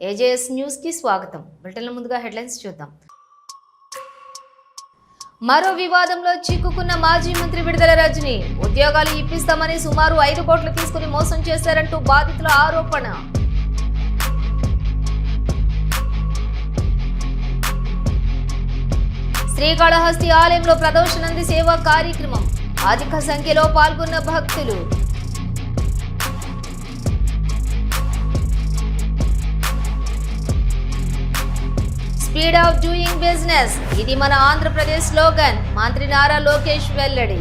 AJS న్యూస్కి స్వాగతం. బ్రిటన్ల ముందుగా హెడ్లైన్స్ చూద్దాం. మరో వివాదంలో చిక్కుకున్న మాజీ మంత్రి విడుదల రజని. ఉద్యోగాలు ఇప్పిస్తామని సుమారు ఐదు కోట్లు తీసుకుని మోసం చేశారంటూ బాధితుల ఆరోపణ. శ్రీకాళహస్తి ఆలయంలో ప్రదోషనంది సేవా కార్యక్రమం. అధిక సంఖ్యలో పాల్గొన్న భక్తులు. Speed of doing business. ఇది మన ఆంధ్రప్రదేశ్ స్లోగన్. మంత్రి నారా లోకేష్ వెల్లడి.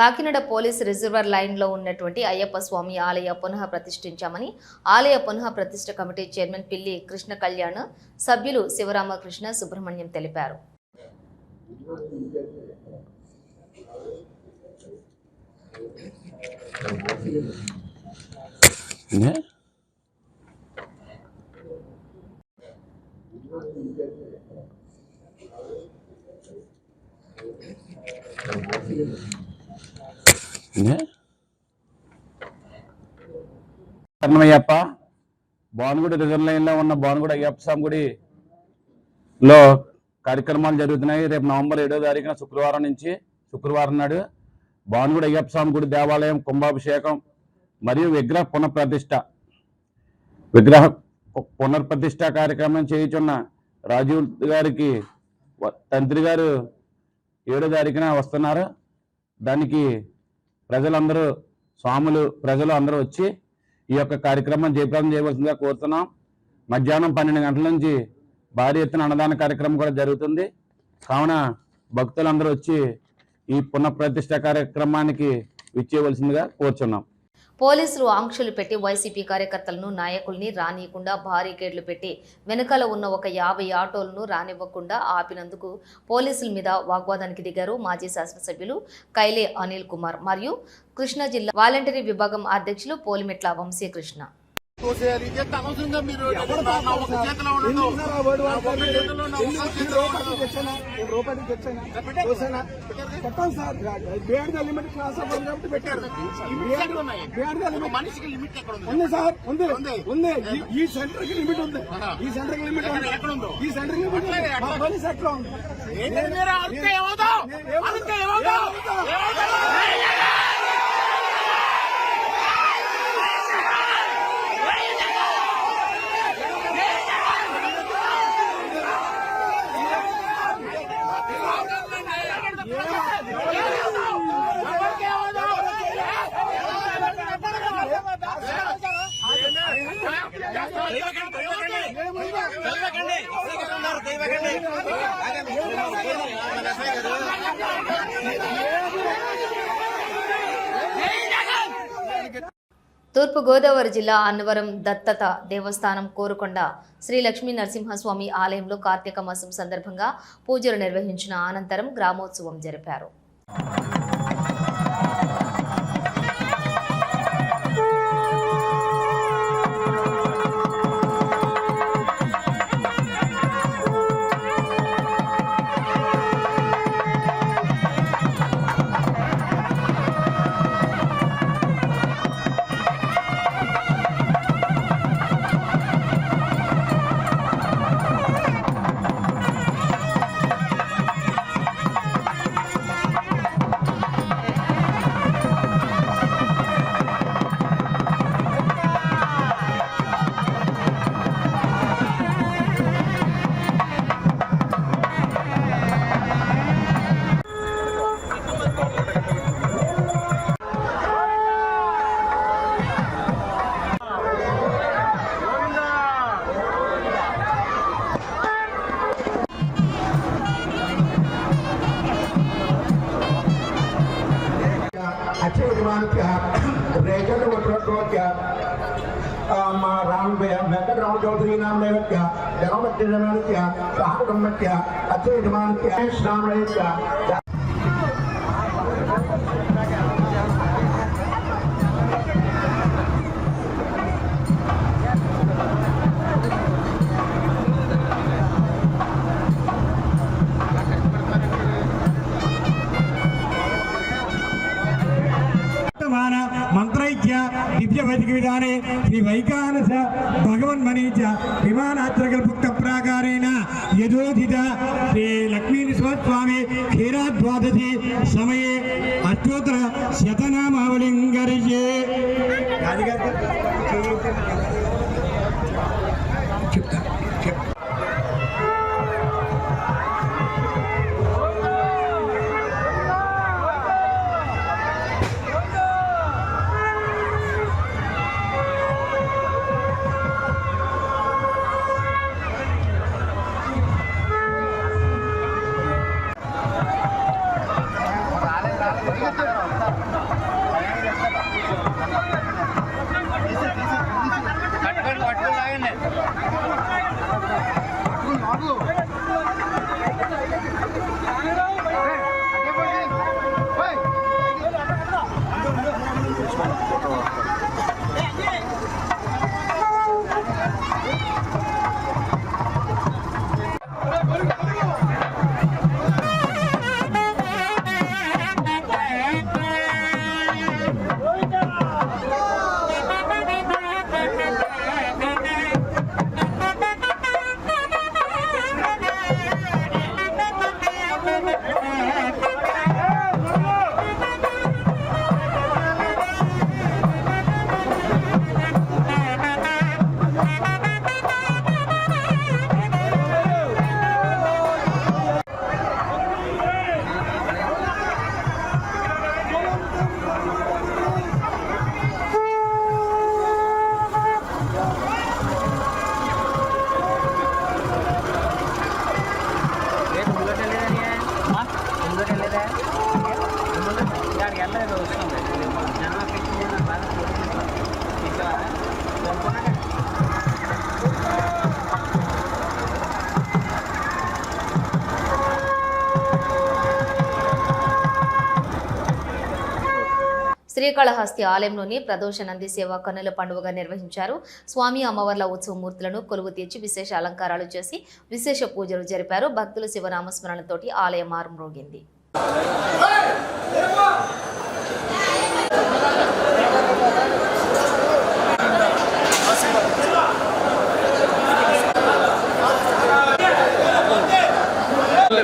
కాకినాడ పోలీస్ రిజర్వర్ లైన్లో ఉన్నటువంటి అయ్యప్ప స్వామి ఆలయ పునః ప్రతిష్ఠించామని ఆలయ పునః ప్రతిష్ఠ కమిటీ చైర్మన్ పిల్లి కృష్ణ కళ్యాణ్ సభ్యులు శివరామకృష్ణ సుబ్రహ్మణ్యం తెలిపారు. Ne? Ne? Ayyappa Bhanugudi reserve లైన్లో ఉన్న భానుగుడి అయ్యప్ప స్వామి గుడి లో కార్యక్రమాలు జరుగుతున్నాయి రేపు నవంబర్ ఏడో తారీఖున శుక్రవారం నుంచి శుక్రవారం నాడు భానుగుడి అయ్యప్ప స్వామి గుడి దేవాలయం కుంభాభిషేకం మరియు విగ్రహ పునఃప్రతిష్ట విగ్రహ పు- కార్యక్రమం చేయుచున్న రాజీవ్ గారికి తంత్రి గారు ఏడో తారీఖున వస్తున్నారు. దానికి ప్రజలందరూ స్వాములు ప్రజలు అందరూ వచ్చి ఈ యొక్క కార్యక్రమం జయప్రదం చేయవలసిందిగా కోరుతున్నాం. మధ్యాహ్నం పన్నెండు గంటల నుంచి భారీ ఎత్తున అన్నదాన కార్యక్రమం కూడా జరుగుతుంది. కావున భక్తులందరూ వచ్చి ఈ పునఃప్రతిష్ట కార్యక్రమానికి విచ్చేయవలసిందిగా కోరుచున్నాం. పోలీసులు ఆంక్షలు పెట్టి వైసీపీ కార్యకర్తలను నాయకుల్ని రానియకుండా బారికేడ్లు పెట్టి వెనుకల ఉన్న ఒక యాభై ఆటోలను రానివ్వకుండా ఆపినందుకు పోలీసుల మీద వాగ్వాదానికి దిగారు మాజీ శాసనసభ్యులు కైలే అనిల్ కుమార్. మరియు కృష్ణా జిల్లా వాలంటరీ విభాగం అధ్యక్షులు పోలిమెట్ల వంశీకృష్ణ. అనవసరంగా మీరు చేతిలో ఉండదు పెట్టాను sir. Beyond the limit class of కాబట్టి పెట్టారు. మనిషికి లిమిట్ ఎక్కడ ఉంది? సార్. ఉంది. ఉంది. ఈ- సెంటర్కి లిమిట్ ఉంది. ఈ సెంటర్కి లిమిట్ ఉంది. ఎక్కడ ఉందో? ఈ సెంటర్కి లిమిట్ ఉంది? ఎట్లా ఉంది తూర్పుగోదావరి జిల్లా అన్నవరం దత్తత దేవస్థానం కోరుకొండ శ్రీ లక్ష్మీ నరసింహస్వామి ఆలయంలో కార్తీక మాసం సందర్భంగా పూజలు నిర్వహించిన అనంతరం గ్రామోత్సవం జరిపారు. क्या अच्छे विमान क्या नाम ले क्या దివ్య వైదిక విధానే శ్రీ వైకానస భగవన్మణి చ విమానాత్రకల్పుక్త ప్రాకారేణ యథోధిత శ్రీ లక్ష్మీనరసింహస్వామి క్షీరాద్వాదశి సమయే అష్టోత్తర శతనామావళింగర్యే శ్రీకాళహస్తి ఆలయంలోని ప్రదోష నంది సేవ కన్నుల పండుగగా నిర్వహించారు. స్వామి అమ్మవార్ల ఉత్సవ మూర్తులను కొలువు తీర్చి విశేష అలంకారాలు చేసి విశేష పూజలు జరిపారు. భక్తులు శివనామస్మరణతోటి ఆలయం మారుమ్రోగింది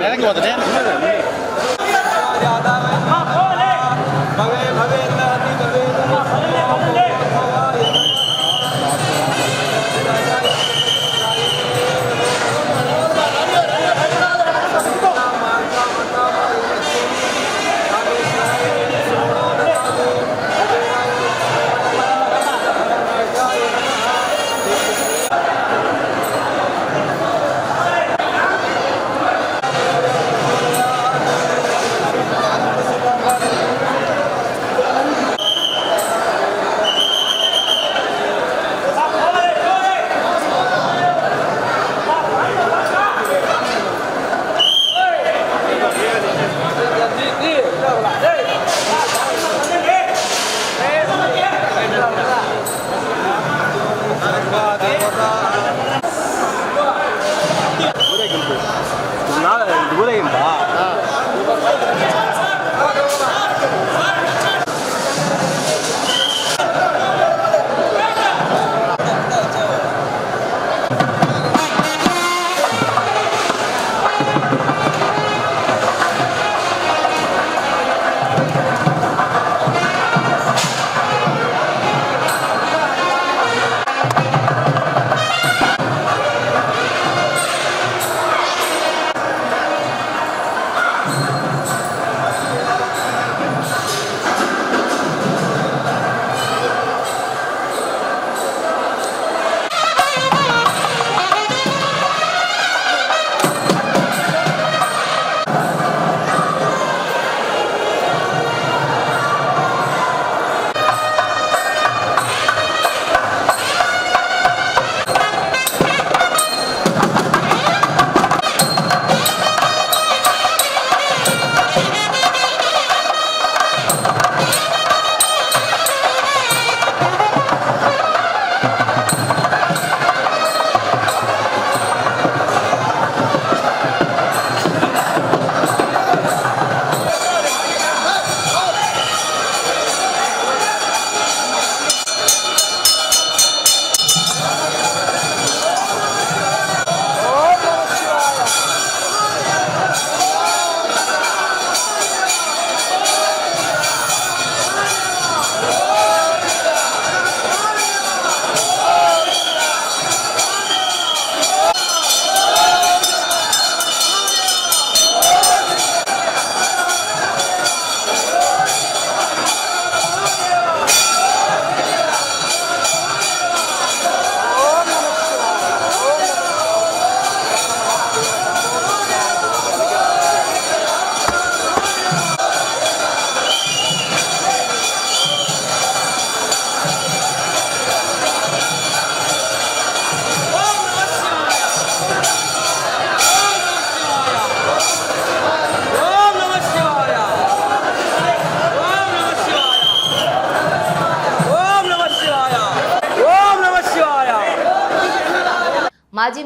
இறங்கி வந்துட்டேன்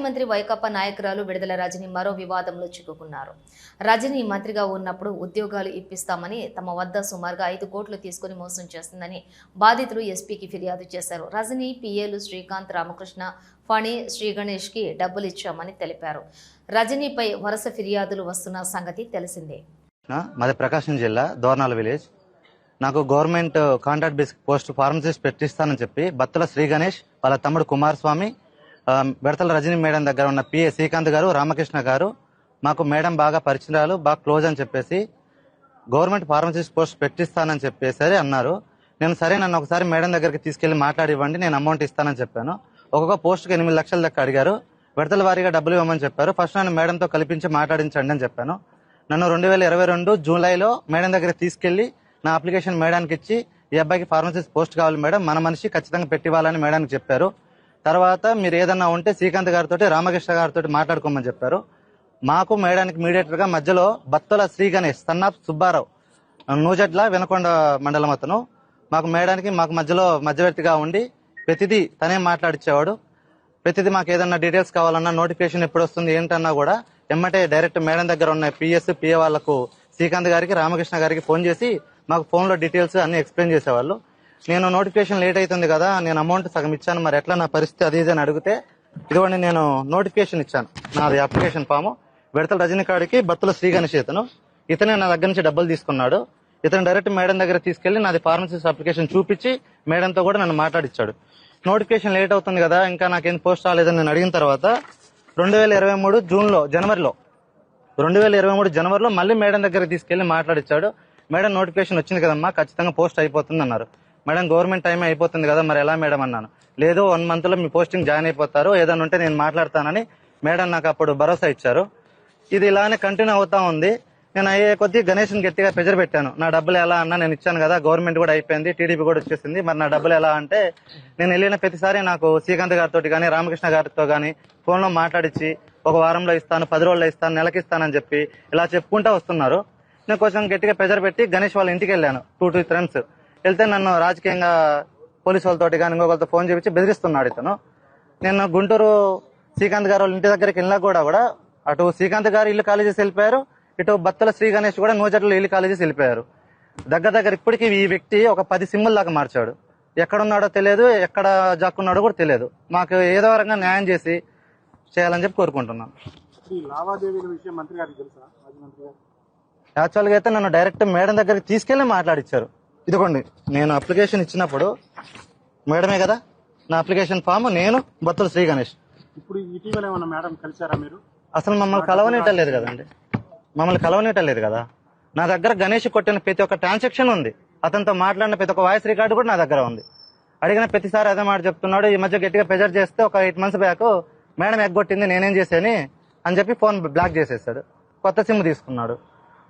మంత్రి వైకాపా నాయకురాలు విడుదల రజని మరో వివాదంలో చిక్కుకున్నారు. రజని మంత్రిగా ఉన్నప్పుడు ఉద్యోగాలు ఇప్పిస్తామని తమ వద్ద సుమారుగా ఐదు కోట్లు తీసుకుని మోసం చేస్తుందని బాధితులు ఎస్పీకి ఫిర్యాదు చేశారు. రజని పిఏలు శ్రీకాంత్ రామకృష్ణ ఫణి శ్రీ గణేష్కి డబ్బులు ఇచ్చామని తెలిపారు. రజనీపై వరుస ఫిర్యాదులు వస్తున్న సంగతి తెలిసిందే. మాది ప్రకాశం జిల్లా దోర్నాల విలేజ్. నాకు government contract basic post pharmacist పెట్టిస్తానని చెప్పి బత్తుల శ్రీ గణేష్ వాళ్ళ తమ్ముడు కుమారస్వామి బెడతల రజనీ మేడం దగ్గర ఉన్న పిఏ శ్రీకాంత్ గారు రామకృష్ణ గారు మాకు మేడం బాగా పరిచయాలు బాగా క్లోజ్ అని చెప్పేసి గవర్నమెంట్ ఫార్మసిస్ట్ పోస్ట్ పెట్టిస్తానని చెప్పేసి అన్నారు. నేను సరే నన్ను ఒకసారి మేడం దగ్గరికి తీసుకెళ్ళి మాట్లాడివ్వండి నేను అమౌంట్ ఇస్తానని చెప్పాను. ఒక్కొక్క పోస్ట్కి ఎనిమిది లక్షల దాకా అడిగారు. విడతల వారీగా డబ్బులు ఇవ్వమని చెప్పారు. ఫస్ట్ నన్ను మేడంతో కల్పించి మాట్లాడించండి అని చెప్పాను. నన్ను రెండు వేల ఇరవై రెండు జూలైలో మేడం దగ్గర తీసుకెళ్ళి నా అప్లికేషన్ మేడానికి ఇచ్చి ఈ అబ్బాయికి ఫార్మసిస్ట్ పోస్ట్ కావాలి మేడం మన మనిషి ఖచ్చితంగా పెట్టివ్వాలని మేడానికి చెప్పారు. తర్వాత మీరు ఏదన్నా ఉంటే శ్రీకాంత్ గారితో రామకృష్ణ గారితో మాట్లాడుకోమని చెప్పారు. మాకు మేడానికి మీడియేటర్గా మధ్యలో బత్తల శ్రీ గణేష్ సన్నాఫ్ సుబ్బారావు నూజడ్ల వినకొండ మండలం అతను. మాకు మేడానికి మాకు మధ్యలో మధ్యవర్తిగా ఉండి ప్రతిదీ తనే మాట్లాడిచ్చేవాడు. ప్రతిదీ మాకు ఏదన్నా డీటెయిల్స్ కావాలన్నా నోటిఫికేషన్ ఎప్పుడు వస్తుంది ఏంటన్నా కూడా ఎమ్మటే డైరెక్ట్ మేడం దగ్గర ఉన్న పిఎస్ పిఏ వాళ్ళకు శ్రీకాంత్ గారికి రామకృష్ణ గారికి ఫోన్ చేసి మాకు ఫోన్లో డీటెయిల్స్ అన్ని ఎక్స్ప్లెయిన్ చేసేవాళ్ళు. నేను నోటిఫికేషన్ లేట్ అవుతుంది కదా నేను అమౌంట్ సగం ఇచ్చాను మరి ఎట్లా నా పరిస్థితి అది ఇది అని అడిగితే ఇదిగోండి నేను నోటిఫికేషన్ ఇచ్చాను నాది అప్లికేషన్ ఫాము విడతల రజనీ కాడికి బత్తుల శ్రీగణేష్ ఇతను. ఇతనే నా దగ్గర నుంచి డబ్బులు తీసుకున్నాడు. ఇతను డైరెక్ట్ మేడం దగ్గర తీసుకెళ్ళి నాది ఫార్మసిస్ట్ అప్లికేషన్ చూపించి మేడంతో కూడా నన్ను మాట్లాడిచ్చాడు. నోటిఫికేషన్ లేట్ అవుతుంది కదా ఇంకా నాకేం పోస్ట్ రాలేదని నేను అడిగిన తర్వాత రెండు వేల ఇరవై మూడు జూన్లో జనవరిలో రెండు వేల ఇరవై మూడు జనవరిలో మళ్ళీ మేడం దగ్గర తీసుకెళ్ళి మాట్లాడిచ్చాడు. మేడం నోటిఫికేషన్ వచ్చింది కదమ్మా ఖచ్చితంగా పోస్ట్ అయిపోతుంది అన్నారు మేడం గవర్నమెంట్ టైం అయిపోతుంది కదా మరి ఎలా మేడం అన్నాను. లేదు వన్ మంత్లో మీ పోస్టింగ్ జాయిన్ అయిపోతారు ఏదైనా ఉంటే నేను మాట్లాడతానని మేడం నాకు అప్పుడు భరోసా ఇచ్చారు. ఇది ఇలానే కంటిన్యూ అవుతా ఉంది. నేను అయ్యే కొద్దీ గణేష్ని గట్టిగా ప్రెజర్ పెట్టాను. నా డబ్బులు ఎలా అన్నా నేను ఇచ్చాను కదా గవర్నమెంట్ కూడా అయిపోయింది టీడీపీ కూడా వచ్చేసింది. మరి నా డబ్బులు ఎలా అంటే నేను వెళ్ళిన ప్రతిసారి నాకు శ్రీకాంత్ గారితో కానీ రామకృష్ణ గారితో కానీ ఫోన్లో మాట్లాడించి ఒక వారంలో ఇస్తాను పది రోజుల్లో ఇస్తాను నెలకి ఇస్తానని చెప్పి ఇలా చెప్పుకుంటా వస్తున్నారు. నేను కొంచెం గట్టిగా ప్రెజర్ పెట్టి గణేష్ వాళ్ళ ఇంటికి వెళ్ళాను. టూ టూ ఫ్రెండ్స్ వెళ్తే నన్ను రాజకీయంగా పోలీసు వాళ్ళతోటి కానీ ఇంకొకరితో ఫోన్ చేపించి బెదిరిస్తున్నాడు ఇతను. నేను గుంటూరు శ్రీకాంత్ గారు వాళ్ళ ఇంటి దగ్గరికి వెళ్ళినా కూడా కూడా అటు శ్రీకాంత్ గారు ఇల్లు ఖాళీ చేసి వెళ్ళిపోయారు. ఇటు బత్తల శ్రీ గణేష్ కూడా నూజట్లో ఇల్లు ఖాళీ చేసి వెళ్ళిపోయారు. దగ్గర దగ్గర ఇప్పటికీ ఈ వ్యక్తి ఒక పది సిమ్ముల దాకా మార్చాడు. ఎక్కడున్నాడో తెలియదు ఎక్కడ జాక్కున్నాడో కూడా తెలియదు. మాకు ఏదో రకంగా న్యాయం చేసి చేయాలని చెప్పి కోరుకుంటున్నాను యాక్చువల్గా అయితే నన్ను డైరెక్ట్ మేడం దగ్గరికి తీసుకెళ్ళి మాట్లాడిచ్చారు. ఇదిగోండి నేను అప్లికేషన్ ఇచ్చినప్పుడు మేడమే కదా? నా అప్లికేషన్ ఫామ్ నేను బత్తుల శ్రీ గణేష్. ఇప్పుడు ఇటీవల ఏమన్నా మేడం కలిసారా మీరు? అసలు మమ్మల్ని కలవనీయటం కదండి. మమ్మల్ని కలవనీయటం లేదు కదా? నా దగ్గర గణేష్ కొట్టిన ప్రతి ఒక్క ట్రాన్సాక్షన్ ఉంది. అతనితో మాట్లాడిన ప్రతి ఒక్క వాయిస్ రికార్డు కూడా నా దగ్గర ఉంది. అడిగిన ప్రతిసారి అదే మాట చెప్తున్నాడు ఈ మధ్య గట్టిగా ప్రెజర్ చేస్తే ఒక ఎయిట్ మంత్స్ బ్యాక్ మేడం ఎగ్గొట్టింది నేనేం చేశాని అని చెప్పి ఫోన్ బ్లాక్ చేసేసాడు. కొత్త సిమ్ తీసుకున్నాడు.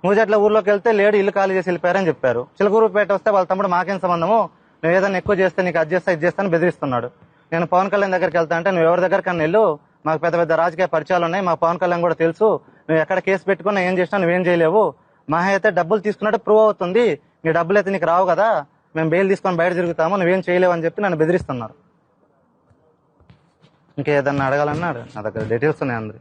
మూజట్ల ఊర్లోకి వెళ్తే లేడు ఇల్లు ఖాళీ చేసి వెళ్ళిపోయారని చెప్పారు. చిలకూరుపేట వస్తే వాళ్ళ తమ్ముడు మాకేం సంబంధము నువ్వు ఏదైనా ఎక్కువ చేస్తే నీకు అది చేస్తా ఇది చేస్తాను బెదిరిస్తున్నాడు. నేను పవన్ కళ్యాణ్ దగ్గరికి వెళ్తా అంటే నువ్వు ఎవరి దగ్గరకన్నా వెళ్ళు. మాకు పెద్ద పెద్ద రాజకీయ పరిచయాలు ఉన్నాయి. మా పవన్ కళ్యాణ్ కూడా తెలుసు. నువ్వు ఎక్కడ కేసు పెట్టుకున్నా ఏం చేసినా నువ్వేం చేయలేవు. మా అయితే డబ్బులు తీసుకున్నట్టు ప్రూవ్ అవుతుంది. నీ డబ్బులు అయితే నీకు రావు కదా. మేము బెయిల్ తీసుకొని బయట తిరుగుతాము. నువ్వేం చేయలేవు అని చెప్పి నన్ను బెదిరిస్తున్నారు. ఇంకేదన్నా అడగాలన్నా నా దగ్గర డీటెయిల్స్ ఉన్నాయి అందరి.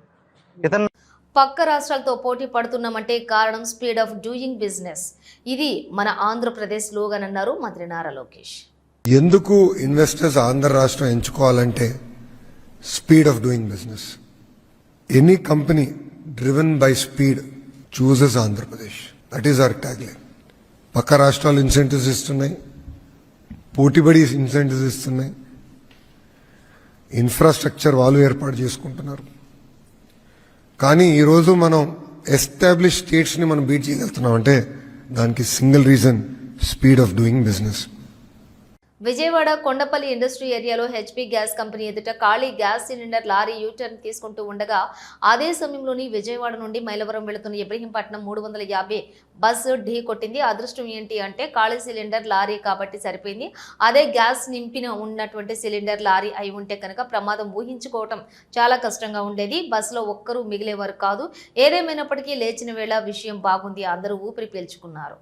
ఇతను పక్క రాష్ట్రాలతో పోటీ పడుతున్నామంటే కారణం స్పీడ్ ఆఫ్ డూయింగ్ బిజినెస్. ఇది మన ఆంధ్రప్రదేశ్ లోగనన్నారు మంత్రి నారా లోకేష్. ఎందుకు ఇన్వెస్టర్స్ ఆంధ్ర రాష్ట్రం ఎంచుకోవాలంటే speed of doing business? Any company driven by speed chooses Andhra Pradesh. That is our tagline పక్క రాష్ట్రాలు ఇన్సెంటివ్స్ ఇస్తున్నాయి. పోటీబడి ఇన్సెంటివ్స్ ఇస్తున్నాయి. ఇన్ఫ్రాస్ట్రక్చర్ వాళ్ళు ఏర్పాటు చేసుకుంటున్నారు. కానీ ఈరోజు మనం ఎస్టాబ్లిష్ స్టేట్స్ని మనం బీట్ చేయగలుగుతున్నాం అంటే దానికి single reason speed of doing business Vijayawada Kondapalli industry ఏరియాలో హెచ్పీ గ్యాస్ కంపెనీ ఎదుట ఖాళీ గ్యాస్ సిలిండర్ లారీ యూటర్న్ తీసుకుంటూ ఉండగా అదే సమయంలోని విజయవాడ నుండి మైలవరం వెళుతున్న ఇబ్రహీంపట్నం మూడు వందల యాభై బస్సు ఢీ కొట్టింది. అదృష్టం ఏంటి అంటే ఖాళీ సిలిండర్ లారీ కాబట్టి సరిపోయింది. అదే గ్యాస్ నింపిన ఉన్నటువంటి సిలిండర్ లారీ అయి ఉంటే కనుక ప్రమాదం ఊహించుకోవటం చాలా కష్టంగా ఉండేది. బస్సులో ఒక్కరూ మిగిలేవారు కాదు. ఏదేమైనప్పటికీ లేచిన వేళ విషయం బాగుంది. అందరూ ఊపిరి పీల్చుకున్నారు.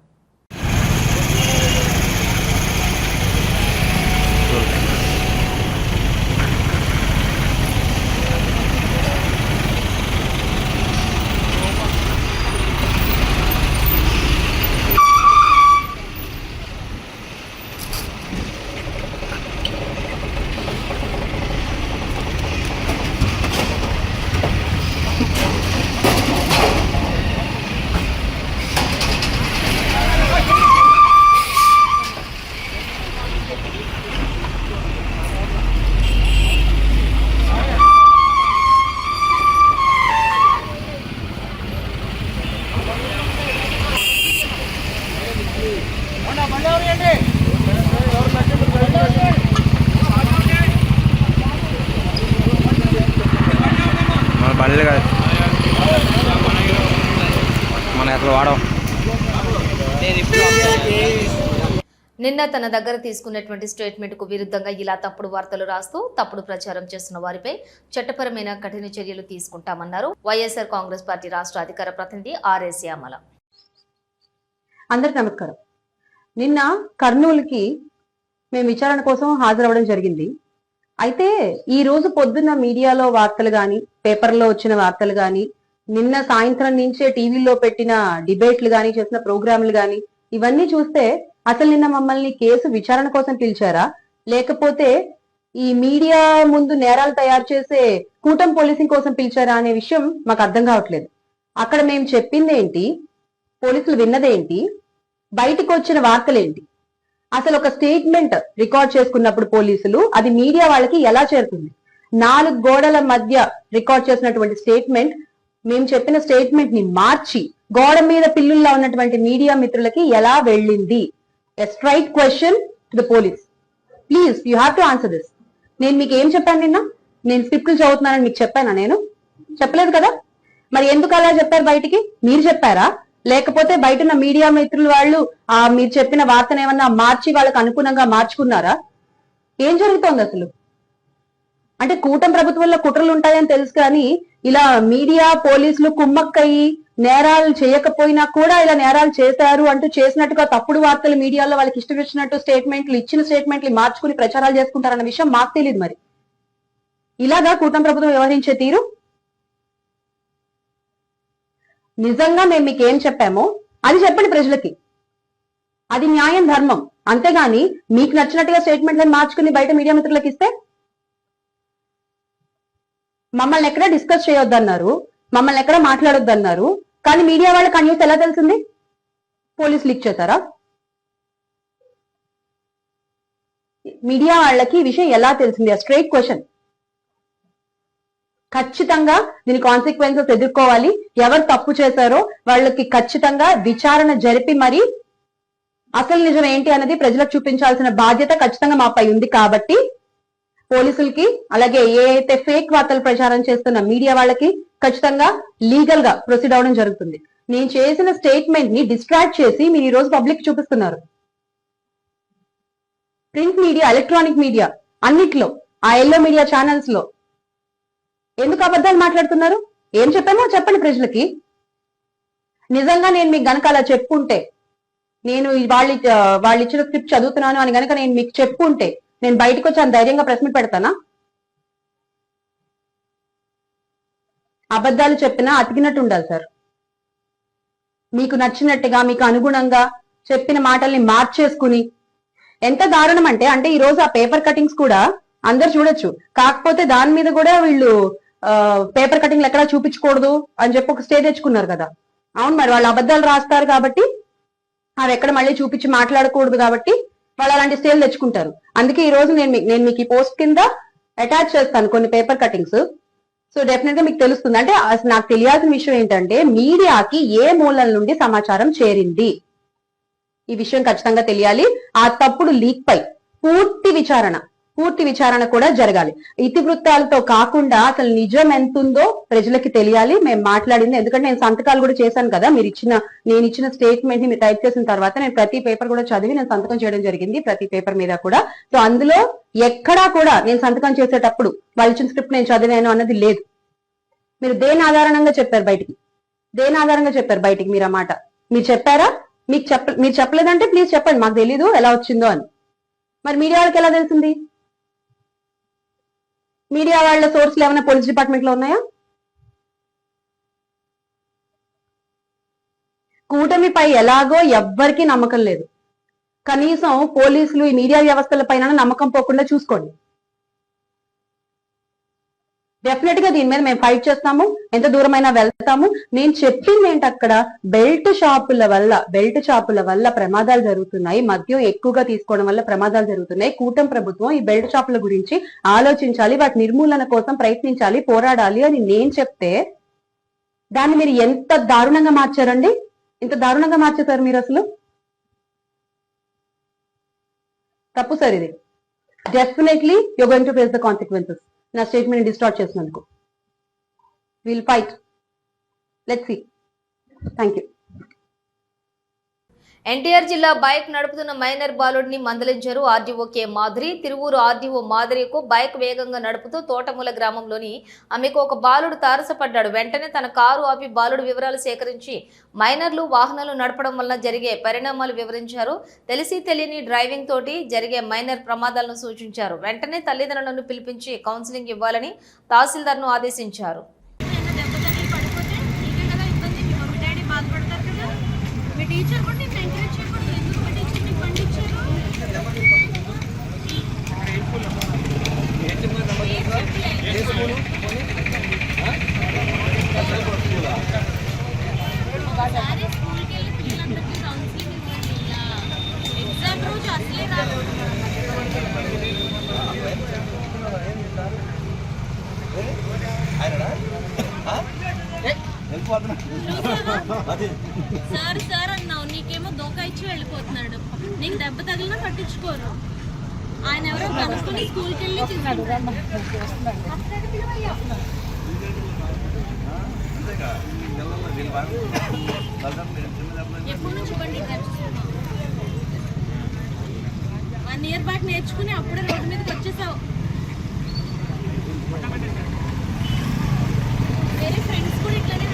నిన్న తన దగ్గర తీసుకున్నటువంటి స్టేట్మెంట్కు విరుద్ధంగా ఇలా తప్పుడు వార్తలు రాస్తూ తప్పుడు ప్రచారం చేస్తున్న వారిపై చట్టపరమైన కఠిన చర్యలు తీసుకుంటామన్నారు. వైఎస్ఆర్ కాంగ్రెస్ పార్టీ రాష్ట్ర అధికార ప్రతినిధి ఆర్ఎస్ శ్యామల. అందరికి నమస్కారం. నిన్న కర్నూలుకి మేము విచారణ కోసం హాజరవ్వడం జరిగింది. అయితే ఈ రోజు పొద్దున్న మీడియాలో వార్తలు గాని పేపర్లో వచ్చిన వార్తలు గాని నిన్న సాయంత్రం నుంచే టీవీలో పెట్టిన డిబేట్లు గాని చేసిన ప్రోగ్రాంలు గాని ఇవన్నీ చూస్తే అసలు నిన్న మమ్మల్ని కేసు విచారణ కోసం పిలిచారా? లేకపోతే ఈ మీడియా ముందు నేరాలు తయారు చేసే కూటం పోలీసింగ్ కోసం పిలిచారా అనే విషయం మాకు అర్థం కావట్లేదు. అక్కడ మేము చెప్పింది ఏంటి? పోలీసులు విన్నదేంటి బయటకు వచ్చిన వార్తలేంటి అసలు ఒక స్టేట్మెంట్ రికార్డ్ చేసుకున్నప్పుడు పోలీసులు అది మీడియా వాళ్ళకి ఎలా చేరుతుంది? నాలుగు గోడల మధ్య రికార్డ్ చేసినటువంటి స్టేట్మెంట్ మేము చెప్పిన స్టేట్మెంట్ని మార్చి గోడ మీద పిల్లుల్లా ఉన్నటువంటి మీడియా మిత్రులకి ఎలా వెళ్ళింది? A straight question to the police please you have to answer this నేను మీకు ఏం చెప్పాను నిన్న? నేను స్క్రిప్ట్లు చదువుతున్నానని మీకు చెప్పానా నేను? చెప్పలేదు కదా? మరి ఎందుకు అలా చెప్పారు బయటికి? మీరు చెప్పారా? లేకపోతే బయట ఉన్న మీడియా మిత్రులు వాళ్ళు ఆ మీరు చెప్పిన వార్తను ఏమన్నా మార్చి వాళ్ళకు అనుగుణంగా మార్చుకున్నారా? ఏం జరుగుతోంది అసలు? అంటే కూటం ప్రభుత్వంలో కుట్రలు ఉంటాయని తెలుసు కానీ ఇలా మీడియా పోలీసులు కుమ్మక్కయ్యి నేరాలు చేయకపోయినా కూడా ఇలా నేరాలు చేశారు అంటూ చేసినట్టుగా తప్పుడు వార్తలు మీడియాలో వాళ్ళకి ఇష్టం వచ్చినట్టు స్టేట్మెంట్లు ఇచ్చిన స్టేట్మెంట్లు మార్చుకుని ప్రచారాలు చేసుకుంటారన్న విషయం మాకు తెలియదు మరి. ఇలాగా కూటమి ప్రభుత్వం వ్యవహరించే తీరు? నిజంగా మేము మీకు ఏం చెప్పామో అది చెప్పండి ప్రజలకి. అది న్యాయం ధర్మం. అంతేగాని మీకు నచ్చినట్టుగా స్టేట్మెంట్లను మార్చుకుని బయట మీడియా మిత్రులకు ఇస్తే? మమ్మల్ని ఎక్కడ డిస్కస్ చేయొద్దన్నారు? మమ్మల్ని ఎక్కడ మాట్లాడొద్దన్నారు. కానీ మీడియా వాళ్ళకి ఆ న్యూస్ ఎలా తెలిసింది పోలీసులు లీక్ చేస్తారా మీడియా వాళ్ళకి ఈ విషయం ఎలా తెలిసింది? ఆ స్ట్రైట్ క్వశ్చన్ ఖచ్చితంగా దీని కాన్సిక్వెన్సెస్ ఎదుర్కోవాలి. ఎవరు తప్పు చేశారో వాళ్ళకి ఖచ్చితంగా విచారణ జరిపి మరి అసలు నిజం ఏంటి అనేది ప్రజలకు చూపించాల్సిన బాధ్యత ఖచ్చితంగా మాపై ఉంది కాబట్టి పోలీసులకి అలాగే ఏ అయితే ఫేక్ వార్తలు ప్రచారం చేస్తున్న మీడియా వాళ్ళకి ఖచ్చితంగా లీగల్గా ప్రొసీడ్ అవడం జరుగుతుంది. నేను చేసిన స్టేట్మెంట్ని డిస్ట్రాక్ట్ చేసి మీరు ఈ రోజు పబ్లిక్ చూపిస్తున్నారు. ప్రింట్ మీడియా ఎలక్ట్రానిక్ మీడియా అన్నిట్లో ఆ ఎల్లో మీడియా ఛానల్స్లో. ఎందుకు అబద్ధాలు మాట్లాడుతున్నారు? ఏం చెప్పామో చెప్పండి ప్రజలకి. నిజంగా నేను మీకు గనక అలా చెప్పుంటే నేను వాళ్ళు వాళ్ళు ఇచ్చిన స్క్రిప్ట్ చదువుతున్నాను అని గనక నేను మీకు చెప్పుంటే నేను బయటకు వచ్చి అంత ధైర్యంగా ప్రెస్ మీట్ పెడతానా? అబద్ధాలు చెప్పినా అతికినట్టు ఉండాలి సార్. మీకు నచ్చినట్టుగా మీకు అనుగుణంగా చెప్పిన మాటల్ని మార్చేసుకుని ఎంత దారుణం అంటే అంటే ఈ రోజు ఆ పేపర్ కటింగ్స్ కూడా అందరు చూడొచ్చు. కాకపోతే దాని మీద కూడా వీళ్ళు పేపర్ కటింగ్లు ఎక్కడా చూపించకూడదు అని చెప్పి ఒక స్టే తెచ్చుకున్నారు కదా. అవును మరి వాళ్ళు అబద్ధాలు రాస్తారు కాబట్టి అవి ఎక్కడ మళ్ళీ చూపించి మాట్లాడకూడదు కాబట్టి వాళ్ళు అలాంటి స్టేలు తెచ్చుకుంటారు. అందుకే ఈ రోజు నేను నేను మీకు ఈ పోస్ట్ కింద అటాచ్ చేస్తాను కొన్ని పేపర్ కటింగ్స్. సో డెఫినెట్గా మీకు తెలుస్తుంది. అంటే నాకు తెలియాల్సిన విషయం ఏంటంటే మీడియాకి ఏ మూలం నుండి సమాచారం చేరింది? ఈ విషయం ఖచ్చితంగా తెలియాలి. ఆ తప్పుడు లీక్ పై పూర్తి విచారణ. పూర్తి విచారణ కూడా జరగాలి. ఇతివృత్తాలతో కాకుండా అసలు నిజం ఎంత ఉందో ప్రజలకి తెలియాలి. మేము మాట్లాడింది. ఎందుకంటే నేను సంతకాలు కూడా చేశాను కదా. మీరు ఇచ్చిన నేను ఇచ్చిన స్టేట్మెంట్ని మీరు టైప్ చేసిన తర్వాత నేను ప్రతి పేపర్ కూడా చదివి నేను సంతకం చేయడం జరిగింది ప్రతి పేపర్ మీద కూడా. సో అందులో ఎక్కడా కూడా నేను సంతకం చేసేటప్పుడు వాళ్ళు ఇచ్చిన స్క్రిప్ట్ నేను చదివాను అన్నది లేదు. మీరు దేని ఆధారంగా చెప్పారు బయటికి? దేని ఆధారంగా చెప్పారు బయటికి మీరు అన్నమాట మీరు చెప్పారా? మీకు చెప్ప మీరు చెప్పలేదంటే ప్లీజ్ చెప్పండి. మాకు తెలీదు ఎలా వచ్చిందో అని. మరి మీడియా వాళ్ళకి ఎలా తెలిసింది? మీడియా వాళ్ళ సోర్స్లు ఏమైనా పోలీస్ డిపార్ట్మెంట్లో ఉన్నాయా? కూటమిపై ఎలాగో ఎవ్వరికీ నమ్మకం లేదు. కనీసం పోలీసులు ఈ మీడియా వ్యవస్థల పైన నమ్మకం పోకుండా చూసుకోండి. డెఫినెట్గా దీని మీద మేము ఫైట్ చేస్తాము. ఎంత దూరమైనా వెళ్తాము. నేను చెప్పింది ఏంటి అక్కడ? బెల్ట్ షాపుల వల్ల బెల్ట్ షాపుల వల్ల ప్రమాదాలు జరుగుతున్నాయి. మద్యం ఎక్కువగా తీసుకోవడం వల్ల ప్రమాదాలు జరుగుతున్నాయి. కూటమి ప్రభుత్వం ఈ బెల్ట్ షాపుల గురించి ఆలోచించాలి. వాటి నిర్మూలన కోసం ప్రయత్నించాలి పోరాడాలి అని నేను చెప్తే దాన్ని మీరు ఎంత దారుణంగా మార్చారండి? ఇంత దారుణంగా మార్చేశారు మీరు అసలు? తప్పు సార్ ఇది. Definitely you going to face the consequences నా స్టేట్మెంట్ డిస్టార్ట్ చేసినందుకు. Will fight let see thank you NTR జిల్లా బైక్ నడుపుతున్న మైనర్ బాలుడిని మందలించారు ఆర్డీఓ కే మాధురి తిరువూరు ఆర్డీఓ మాధురికు బైక్ వేగంగా నడుపుతూ తోటమూల గ్రామంలోని ఆమెకు ఒక బాలుడు తారసపడ్డాడు. వెంటనే తన కారు ఆపి బాలుడు వివరాలు సేకరించి మైనర్లు వాహనాలు నడపడం వల్ల జరిగే పరిణామాలు వివరించారు. తెలిసి తెలియని డ్రైవింగ్ తోటి జరిగే మైనర్ ప్రమాదాలను సూచించారు. వెంటనే తల్లిదండ్రులను పిలిపించి కౌన్సిలింగ్ ఇవ్వాలని తహసీల్దార్ను ఆదేశించారు. నియర్ బాట్ నేర్చుకుని అప్పుడే రోడ్డు మీదకి వచ్చేసావు. వేరే ఫ్రెండ్స్ కూడా ఇట్లానే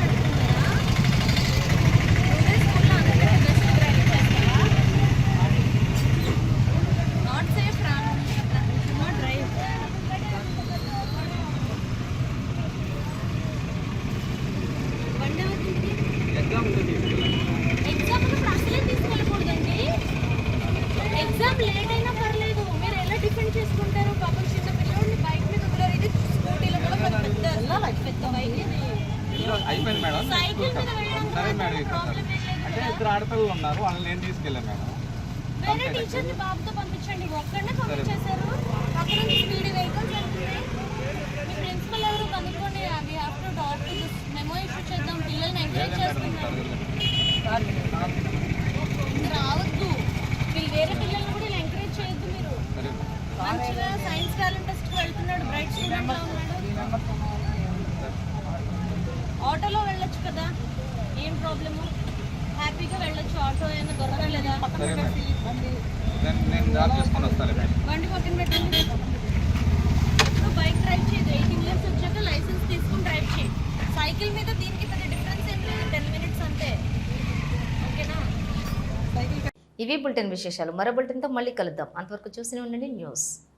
ఇవి బులెటిన్ విశేషాలు. మరో బులెటిన్తో మళ్ళీ కలుద్దాం. అంతవరకు చూసి ఉండండి. న్యూస్.